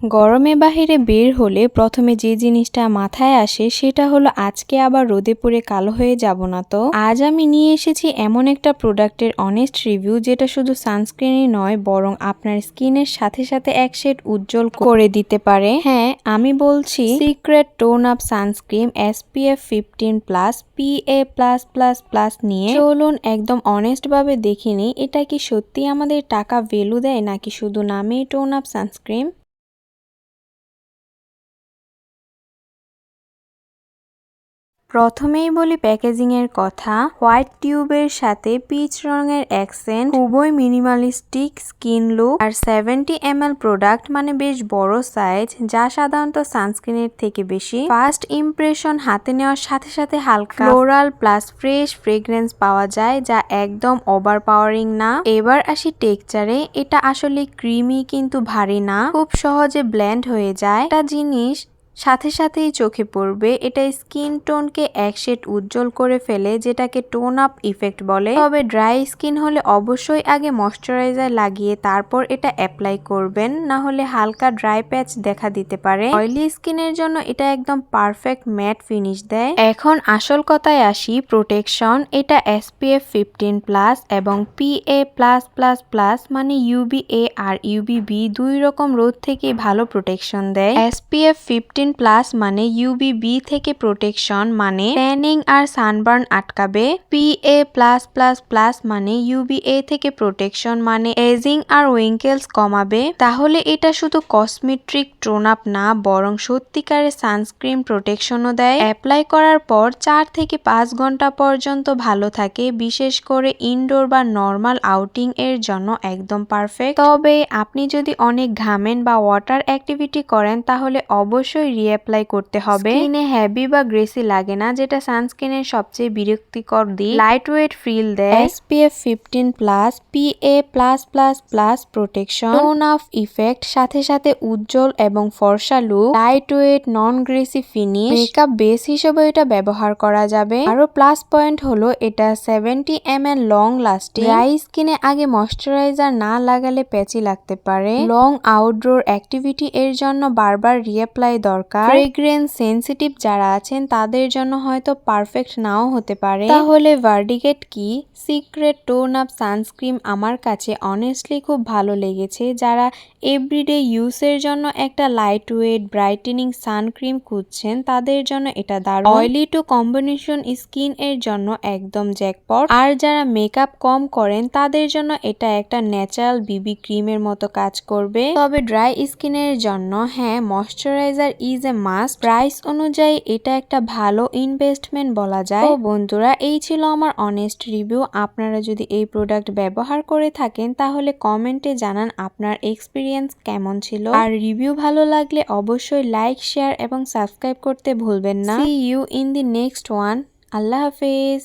গরমে বাহিরে বের হলে প্রথমে যে জিনিসটা মাথায় আসে সেটা হলো, আজকে আবার রোদে পড়ে কালো হয়ে যাব না তো? আজ আমি নিয়ে এসেছি এমন একটা প্রোডাক্টের অনেস্ট রিভিউ যেটা শুধু সানস্ক্রিনই নয়, বরং আপনার স্কিনের সাথে সাথে এক শেড উজ্জ্বল করে দিতে পারে। হ্যাঁ আমি বলছি secret tone up sunscreen SPF fifteen plus PA plus plus plus নিয়ে চলুন একদম অনেস্ট ভাবে দেখিনি এটা কি সত্যি আমাদের টাকা ভ্যালু দেয় নাকি শুধু নামেই টোন আপ সানস্ক্রিন প্রথমেই বলি প্যাকেজিং এর কথা। হোয়াইট টিউবের সাথে পিচ রঙের অ্যাকসেন্ট, খুবই মিনিমালিস্টিক স্কিন লুক আর সেভেন্টি এম প্রোডাক্ট মানে বেশ বড় সাইজ, যা সাধারণত সানস্ক্রিনের থেকে বেশি। ফার্স্ট ইমপ্রেশন হাতে নেওয়ার সাথে সাথে হালকা ফ্লোরাল প্লাস ফ্রেশ ফ্রেগ্রেন্স পাওয়া যায়, যা একদম ওভার পাওয়ারিং না। এবার আসি টেক্সচারে। এটা আসলে ক্রিমি কিন্তু ভারী না, খুব সহজে ব্ল্যান্ড হয়ে যায়। একটা জিনিস সাথে সাথেই চোখে পড়বে। এটা স্কিন টোনকে এক শেড উজ্জ্বল করে ফেলে, যেটাকে টোন আপ ইফেক্ট বলে। তবে ড্রাই স্কিন হলে অবশ্যই আগে ময়শ্চারাইজার লাগিয়ে তারপর এটা অ্যাপ্লাই করবেন। না হলে হালকা ড্রাই প্যাচ দেখা দিতে পারে। অয়েলি স্কিনের জন্য এটা একদম পারফেক্ট ম্যাট ফিনিশ দেয়। এখন আসল কথায় আসি, প্রোটেকশন। এটা এসপিএফ ফিফটিন প্লাস এবং পিএ প্লাস প্লাস প্লাস মানে ইউবিএ আর ইউবি বি দুই রকম রোদ থেকে ভালো প্রোটেকশন দেয়। এসপিএফ ফিফটিন প্লাস মানে ইউবিবি থেকে প্রোটেকশন মানে ট্যানিং আর সানবার্ন আটকাবে। পিএ প্লাস প্লাস প্লাস মানে ইউবিএ থেকে প্রোটেকশন মানে এজিং আর উইঙ্কেলস কমাবে। তাহলে এটা শুধু কসমেট্রিক টোন আপ না, বরং সত্যিকারের সানস্ক্রিন প্রোটেকশনও দেয়। অ্যাপ্লাই করার পর চার থেকে পাঁচ ঘণ্টা পর্যন্ত ভালো থাকে, বিশেষ করে ইনডোর বা নর্মাল আউটিং এর জন্য একদম পারফেক্ট তবে আপনি যদি অনেক ঘামেন বা ওয়াটার অ্যাক্টিভিটি করেন, তাহলে অবশ্যই রিঅ্যাপ্লাই করতে হবে। স্কিনে হ্যাভি বা গ্রেসি লাগে না যেটা সানস্ক্রিনের সবচেয়ে বিরক্তিকর দিক। লাইট ওয়েট ফিল দেয় SPF fifteen plus PA plus plus plus protection tone up effect সাথে সাথে উজ্জ্বল এবং ফর্সা look light weight non greasy finish makeup base হিসেবে এটা ব্যবহার করা যাবে। আরও প্লাস পয়েন্ট হলো এটা seventy M L long lasting dry স্কিনে আগে ময়শ্চারাইজার না লাগালে প্যাচি লাগতে পারে। লং আউটডোর অ্যাক্টিভিটি এর জন্য বারবার রিঅ্যাপ্লাই দরকার। ফ্রেগ্রেন্স সেন্সিটিভ যারা আছেন তাদের জন্য হয়তো পারফেক্ট নাও হতে পারে। তাহলে ভার্ডিগেট কি? সিক্রেট টোন আপ সানস্ক্রিম আমার কাছে অনেস্টলি খুব ভালো লেগেছে। যারা এভরিডে ইউজের জন্য একটা লাইট ওয়েট ব্রাইটেনিং সানক্রিম খুঁজছেন তাদের জন্য এটা দারুণ। অয়েলি টু কম্বিনেশন স্কিন এর জন্য একদম জ্যাকপট আর যারা মেকআপ কম করেন তাদের জন্য এটা একটা ন্যাচারাল বিবি ক্রিমের মতো কাজ করবে। তবে ড্রাই স্কিনের জন্য হ্যাঁ moisturiser is a must price অনুযায়ী এটা একটা ভালো ইনভেস্টমেন্ট বলা যায়। বন্ধুরা, এই ছিল আমার অনেস্ট রিভিউ আপনারা যদি এই প্রোডাক্ট ব্যবহার করে থাকেন, তাহলে কমেন্টে জানান আপনার এক্সপিরিয়েন্স কেমন ছিল। আর রিভিউ ভালো লাগলে অবশ্যই লাইক শেয়ার এবং সাবস্ক্রাইব করতে ভুলবেন না। You in the next one আল্লাহ হাফেজ।